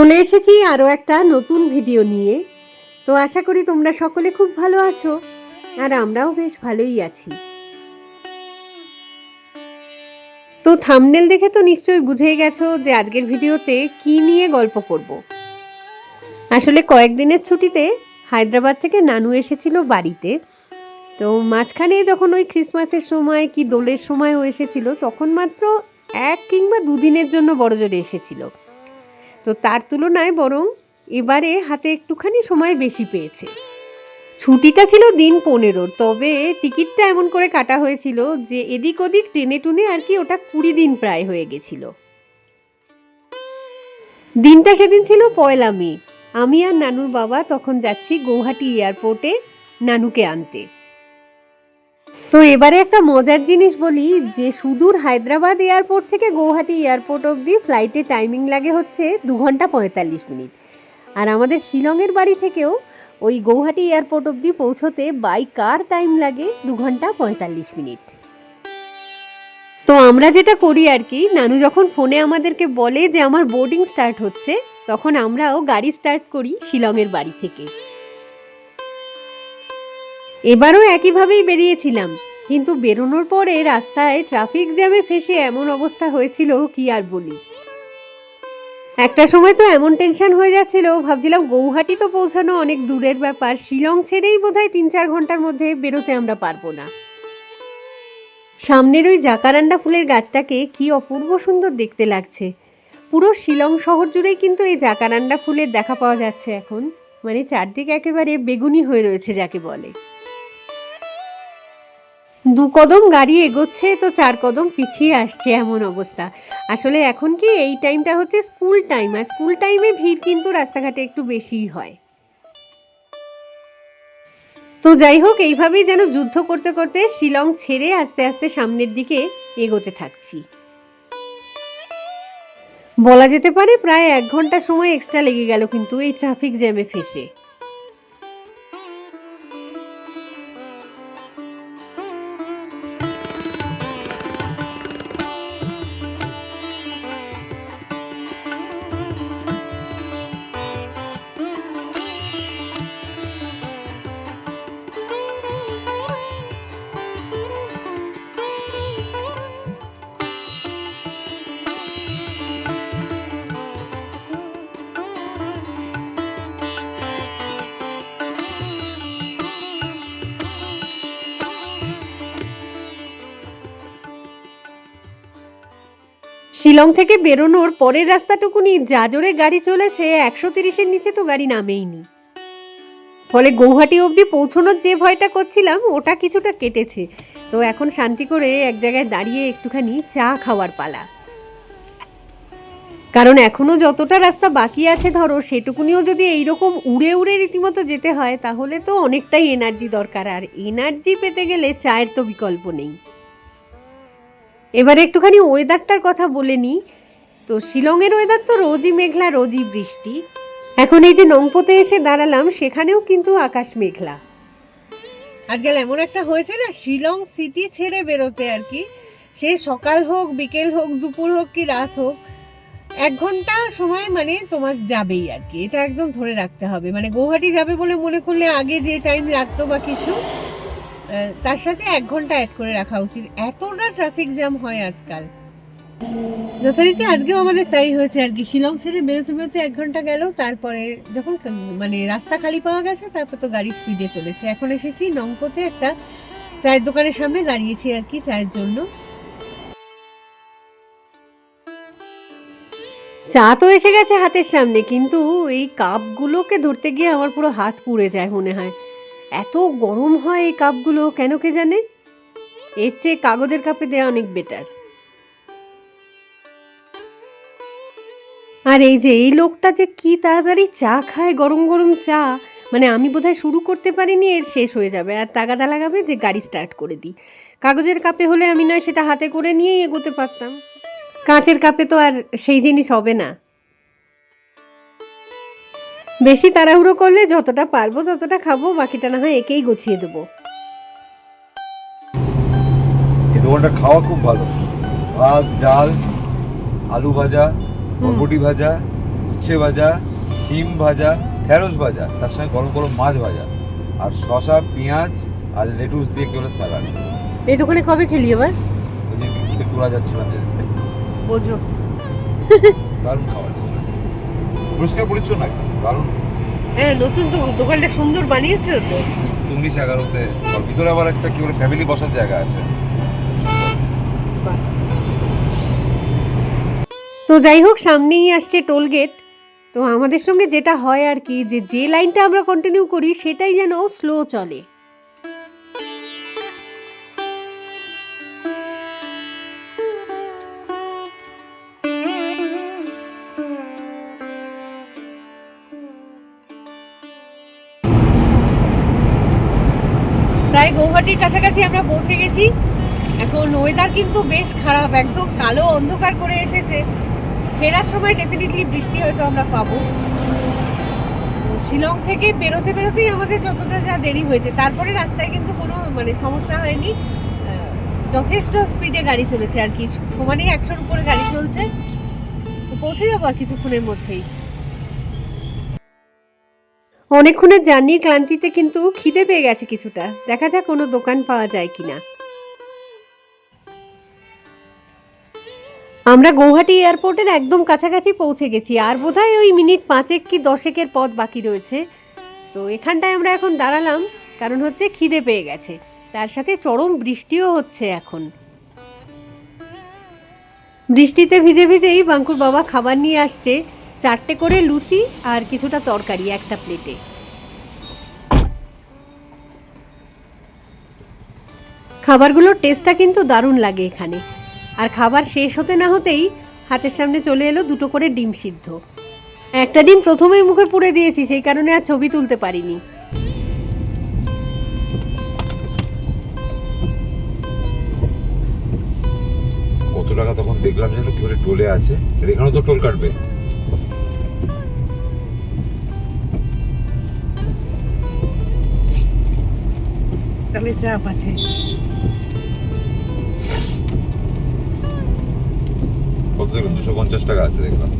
চলে এসেছি আরও একটা নতুন ভিডিও নিয়ে। তো আশা করি তোমরা সকলে খুব ভালো আছো, আর আমরাও বেশ ভালোই আছি। তো থামনেল দেখে তো নিশ্চয়ই বুঝেই গেছো যে আজকের ভিডিওতে কি নিয়ে গল্প করব। আসলে কয়েকদিনের ছুটিতে হায়দ্রাবাদ থেকে নানু এসেছিল বাড়িতে। তো মাঝখানে যখন ওই ক্রিসমাসের সময় কি দোলের সময়ও এসেছিল, তখন মাত্র এক কিংবা দুদিনের জন্য বড়জোরে এসেছিল। তো তার তুলনায় বরং এবারে হাতে একটুখানি সময় বেশি পেয়েছে। ছুটিটা ছিল দিন পনেরো, তবে টিকিটটা এমন করে কাটা হয়েছিল যে এদিক ওদিক টেনে টুনে আর কি ওটা কুড়ি দিন প্রায় হয়ে গেছিল। দিনটা সেদিন ছিল পয়লা মে। আমি আর নানুর বাবা তখন যাচ্ছি গৌহাটি এয়ারপোর্টে নানুকে আনতে। তো এবারে একটা মজার জিনিস বলি, যে সুদূর হায়দ্রাবাদ এয়ারপোর্ট থেকে গৌহাটি এয়ারপোর্ট অবধি ফ্লাইটে টাইমিং লাগে হচ্ছে দু ঘণ্টা পঁয়তাল্লিশ মিনিট। আর আমাদের শিলংয়ের বাড়ি থেকেও ওই গৌহাটি এয়ারপোর্ট অবধি পৌঁছতে বাই কার টাইম লাগে দু ঘণ্টা পঁয়তাল্লিশ মিনিট। তো আমরা যেটা করি আর কি, নানু যখন ফোনে আমাদেরকে বলে যে আমার বোর্ডিং স্টার্ট হচ্ছে, তখন আমরাও গাড়ি স্টার্ট করি শিলংয়ের বাড়ি থেকে। এবারও একইভাবেই বেরিয়েছিলাম। কিন্তু বেরোনোর পরে রাস্তায় ট্রাফিক জ্যামে ফেসে এমন অবস্থা হয়েছিল, কি আর বলি। একটা সময় তো এমন টেনশন হয়ে যাচ্ছিল, ভাবছিলাম গৌহাটি তো পৌঁছানো অনেক দূরের ব্যাপার, শিলং ছেড়েই বোধহয় তিন চার ঘণ্টার মধ্যে বেরোতে আমরা পারব না। সামনের ওই জাকারান্ডা ফুলের গাছটাকে কি অপূর্ব সুন্দর দেখতে লাগছে। পুরো শিলং শহর জুড়েই কিন্তু এই জাকারান্ডা ফুলের দেখা পাওয়া যাচ্ছে এখন। মানে চারদিক একেবারে বেগুনি হয়ে রয়েছে, যাকে বলে। দু কদম গাড়ি এগোচ্ছে, তো চার কদম পিছিয়ে আসছে এমন অবস্থা। আসলে এখন কি এই টাইমটা হচ্ছে স্কুল টাইম আর স্কুল টাইমে ভিড় কিন্তু রাস্তাঘাটে একটু বেশিই হয়। তো যাই হোক, এইভাবেই যেন যুদ্ধ করতে করতে শিলং ছেড়ে আস্তে আস্তে সামনের দিকে এগোতে থাকছি। বলা যেতে পারে প্রায় এক ঘণ্টা সময় এক্সট্রা লেগে গেল কিন্তু এই ট্রাফিক জ্যামে ফেসে। শিলং থেকে বেরোনোর পরের রাস্তাটুকুনি যা জোরে গাড়ি চলেছে, একশো তিরিশের নিচে তো গাড়ি নামেইনি। ফলে গৌহাটি অবধি পৌঁছানোর যে ভয়টা করছিলাম, ওটা কিছুটা কেটেছে। তো এখন শান্তি করে এক জায়গায় দাঁড়িয়ে একটুখানি চা খাওয়ার পালা। কারণ এখনও যতটা রাস্তা বাকি আছে ধরো, সেটুকুনিও যদি এইরকম উড়ে উড়ে রীতিমতো যেতে হয়, তাহলে তো অনেকটাই এনার্জি দরকার। আর এনার্জি পেতে গেলে চায়ের তো বিকল্প নেই। এবারে একটুখানি ওয়েদারটার কথা বলে নিই তো শিলংয়ের ওয়েদার তো রোজই মেঘলা, রোজই বৃষ্টি। এখন এই যে নংপোতে এসে দাঁড়ালাম, সেখানেও কিন্তু আকাশ মেঘলা। আজকাল এমন একটা হয়েছে না, শিলং সিটি ছেড়ে বেরোতে আর কি। সে সকাল হোক, বিকেল হোক, দুপুর হোক কি রাত হোক, এক ঘণ্টা সময় মানে তোমার যাবেই আর কি। এটা একদম ধরে রাখতে হবে। মানে গৌহাটি যাবে বলে মনে করলে আগে যে টাইম লাগতো বা কিছু তার সাথে এক ঘণ্টা অ্যাড করে রাখা উচিত। এতটা ট্রাফিক জ্যাম হয় আজকাল। যথারীতি আজকেও আমাদের তাই হয়েছে। আর কি, শিলং ছেড়ে বেরোতে বেরোতে এক ঘণ্টা গেল তারপরে যখন মানে রাস্তা খালি পাওয়া গেছে, তারপর তো গাড়ি স্পিডে চলেছে। এখন এসেছি নংপোতে একটা চায়ের দোকানের সামনে দাঁড়িয়েছি আর কি চায়ের জন্য। চা তো এসে গেছে হাতের সামনে, কিন্তু এই কাপগুলোকে ধরতে গিয়ে আমার পুরো হাত পুড়ে যায় মনে হয়। এত গরম হয় এই কাপগুলো কেন কে জানে? এর চেয়ে কাগজের কাপে দেওয়া অনেক বেটার আর এই যে, এই লোকটা যে কি তাড়াতাড়ি চা খায়, গরম গরম চা মানে আমি বোধহয় শুরু করতে পারিনি, এর শেষ হয়ে যাবে। আর তাগাদা লাগাবে যে গাড়ি স্টার্ট করে দিই কাগজের কাপে হলে আমি নয় সেটা হাতে করে নিয়েই এগোতে পারতাম। কাঁচের কাপে তো আর সেই জিনিস হবে না। বেশি তাড়াহুড়ো করলে যতটা পারব ততটা খাব বাকিটা না হয় একেই গুছিয়ে দেবো। এই দোকানটা খাওয়া খুব ভালো। ভাত ডাল আলু ভাজা বরবটি ভাজা উচ্ছে ভাজা সিম ভাজা ঢেঁড়স ভাজা তার সঙ্গে গরম গরম মাছ ভাজা আর শশা পেঁয়াজ আর লেটুস দিয়ে কি বলে স্যালাড। এই দোকানে কবে খেলি এবার? ওই যে তোলা যাচ্ছিলাম যে। বোঝো। দারুণ খাবার। পরিষ্কার পরিচ্ছন্ন একদম। দারুণ হ্যাঁ নতুন তো দোকানটা সুন্দর বানিয়েছো তো। চল্লিশ এগারোতে ভিতরে আবার একটা কি বলে ফ্যামিলি বসার জায়গা আছে। তো যাই হোক সামনেই আসছে টোল গেট তো আমাদের সঙ্গে যেটা হয় আর কি যে যে লাইনটা আমরা কন্টিনিউ করি সেটাই যেন স্লো চলে। প্রায় গৌহাটির কাছাকাছি আমরা পৌঁছে গেছি। এখন ওয়েদার কিন্তু বেশ খারাপ, একদম কালো অন্ধকার করে এসেছে। ফেরার সময় ডেফিনেটলি বৃষ্টি হয়তো আমরা পাবো। শিলং থেকে বেরোতে বেরোতেই আমাদের যতটা যা দেরি হয়েছে, তারপরে রাস্তায় কিন্তু কোনো মানে সমস্যা হয়নি। যথেষ্ট স্পিডে গাড়ি চলেছে আর কি। সমানেই একশোর উপরে গাড়ি চলছে। পৌঁছে যাব আর কিছুক্ষণের মধ্যেই। অনেকক্ষণের জার্নির ক্লান্তিতে কিন্তু খিদে পেয়ে গেছে কিছুটা। দেখা যাক কোনো দোকান পাওয়া যায় কিনা। আমরা গৌহাটি এয়ারপোর্টের একদম কাছাকাছি পৌঁছে গেছি, আর বোধহয় ওই মিনিট পাঁচেক কি দশেকের পথ বাকি রয়েছে। তো এখানটায় আমরা এখন দাঁড়ালাম, কারণ হচ্ছে খিদে পেয়ে গেছে। তার সাথে চরম বৃষ্টিও হচ্ছে এখন। বৃষ্টিতে ভিজে ভিজেই বাঙ্কুর বাবা খাবার নিয়ে আসছে। চারটে করে লুচি আর কিছুটা তরকারি একটা প্লেটে। খাবারগুলোর টেস্টটা কিন্তু দারুণ লাগে এখানে। আর খাবার শেষ হতে না হতেই হাতের সামনে চলে এলো দুটো করে ডিম সিদ্ধ। একটা ডিম প্রথমেই মুখে পুড়ে দিয়েছি, সেই কারণে আর ছবি তুলতে পারিনি। কত টাকা তখন দেখলাম যেন কি বলে টোলে আছে। আর এখানেও তো টোল কাটবে। তাহলে চাপ আছে। দুশো পঞ্চাশ টাকা আছে দেখলাম।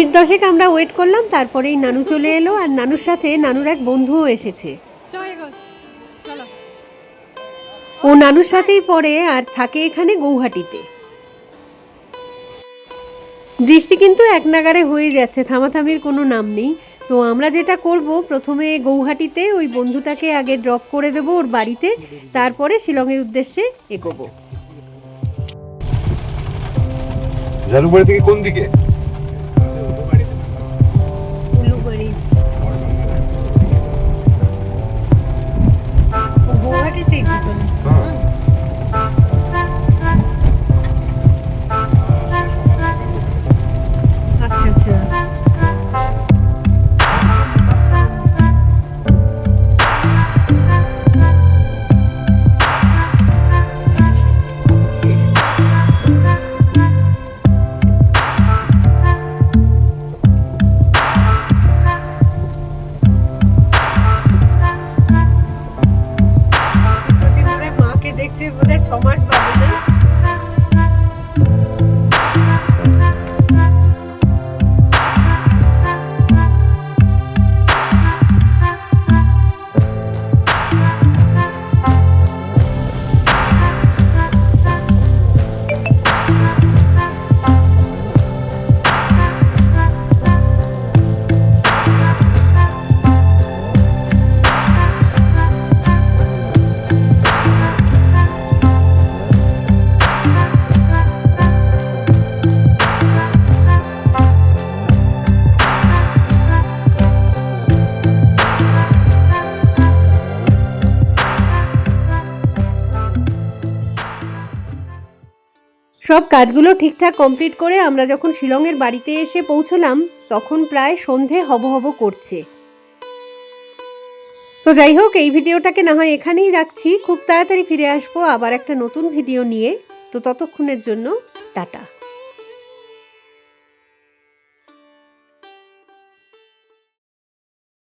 মিনিট দশেক আমরা ওয়েট করলাম, তারপরেই নানু চলে এলো আর নানুর সাথে নানুর এক বন্ধুও এসেছে। ও নানুর সাথেই পড়ে আর থাকে এখানে গৌহাটিতে। বৃষ্টি কিন্তু এক নাগারে হয়ে যাচ্ছে, থামাথামির কোনো নাম নেই। তো আমরা যেটা করব, প্রথমে গৌহাটিতে ওই বন্ধুটাকে আগে ড্রপ করে দেব ওর বাড়িতে, তারপরে শিলংয়ের উদ্দেশ্যে এগোবো। থেকে কোন দিকে? Thank you. সব কাজগুলো ঠিকঠাক কমপ্লিট করে আমরা যখন শিলংয়ের বাড়িতে এসে পৌঁছলাম, তখন প্রায় সন্ধে হব হব করছে। তো যাই হোক, এই ভিডিওটাকে না হয় এখানেই রাখছি। খুব তাড়াতাড়ি ফিরে আসব আবার একটা নতুন ভিডিও নিয়ে। তো ততক্ষণের জন্য, টাটা।